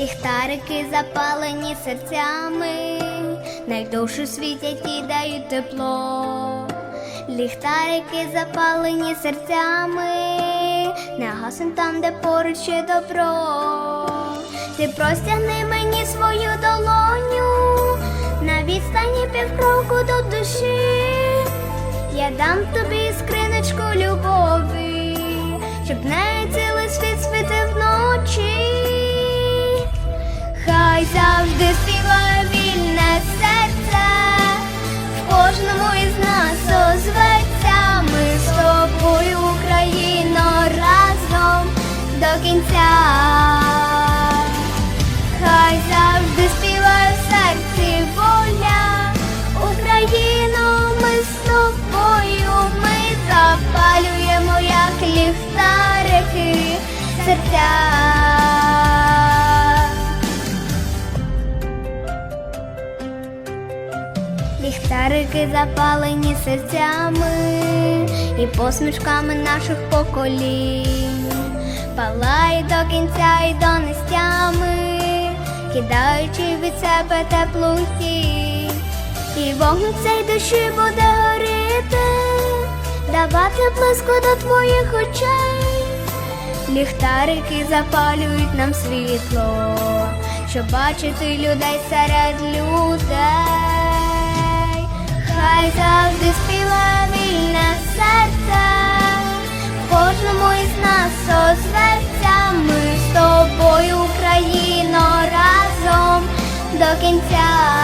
Ліхтарики запалені серцями, найдовше світять і дають тепло. Ліхтарики запалені серцями, не гасим там, де поруч ще добро. Ти простягни мені свою долоню на відстані півкроку до душі. Я дам тобі скриночку любові, щоб нею цілий світ світив співає вільне серце, в кожному із нас озветься. Ми з тобою, Україно, разом до кінця. Хай завжди співає в серці воля, Україно, ми з тобою, ми запалюємо, як ліхтарики серця. Ліхтарики запалені серцями і посмішками наших поколінь, палає до кінця і до нестями, кидаючи від себе теплу тінь, і вогонь цей душі буде горіти, давати близько до твоїх очей. Ліхтарики запалюють нам світло, щоб бачити людей серед людей. Хай завжди співа вільне серце, кожному із нас озветься ми з тобою, Україно, разом до кінця.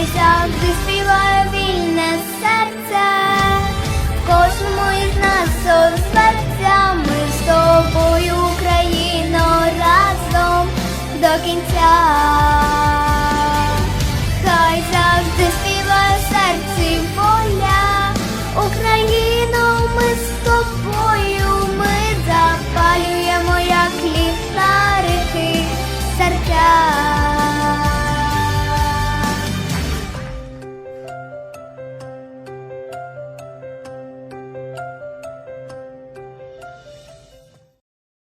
Хай завжди співає вільне серце, кожному із нас серця, Ми з тобою Україно разом до кінця.